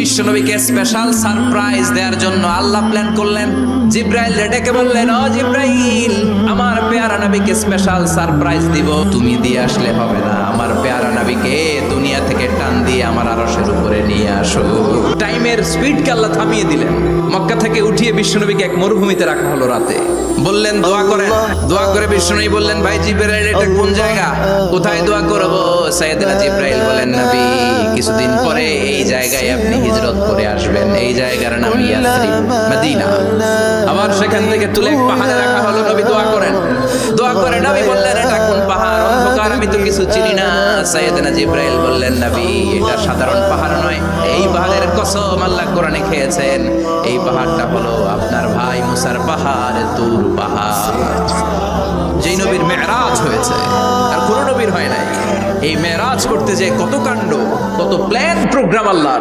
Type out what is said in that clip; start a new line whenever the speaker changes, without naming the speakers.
বিশ্বনবীকে special surprise দেওয়ার জন্য আল্লাহ প্ল্যান করলেন। জিব্রাইল ডেকে বললেন, ও জিব্রাইল, আমার পেয়ারা নবীকে স্পেশাল সারপ্রাইজ দিব। তুমি দিয়ে আসলে হবে না। আমার পেয়ারা নবীকে দুনিয়া থেকে টান দিয়ে আমার আরশের উপরে নিয়ে আসো। টাইমের স্পিডকে আল্লাহ থামিয়ে দিলেন। মক্কা থেকে উঠিয়ে বিশ্বনবীকে এক মরুভূমিতে রাখা হলো রাতে। বললেন, দোয়া করেন। দোয়া করে বিশ্বনবী বললেন, ভাই জিব্রাইল, এটা কোন জায়গা? কোথায় দোয়া করব? সাইয়েদনা জিব্রাইল বলেন, নবী, কিছুদিন পরে এই জায়গায় আপনি হিজরত করে আসবেন। এই জায়গার নাম ইয়াসরিব মদিনা। আবার সেখান থেকে তুলে পাহাড়ে রাখা হলো নবী দোয়া করেন। দোয়া করে নবী বললেন এটা কোন পাহাড়? অন্ধকার আমি তো কিছু চিনি না। সাইয়েদনা জিব্রাইল বললেন নবী এটা সাধারণ পাহাড় নয়। এই পাহাড়ের কসম আল্লাহ কোরআনে খেয়েছেন। এই পাহাড়টা হলো আপনার ভাই মুসার পাহাড় তুর পাহাড়। যেই নবীর মেরাজ হয়েছে আর কোনো নবীর হয় নাই। এই মেরাজ করতে যে কত কাণ্ড কত প্ল্যান প্রোগ্রাম আল্লাহ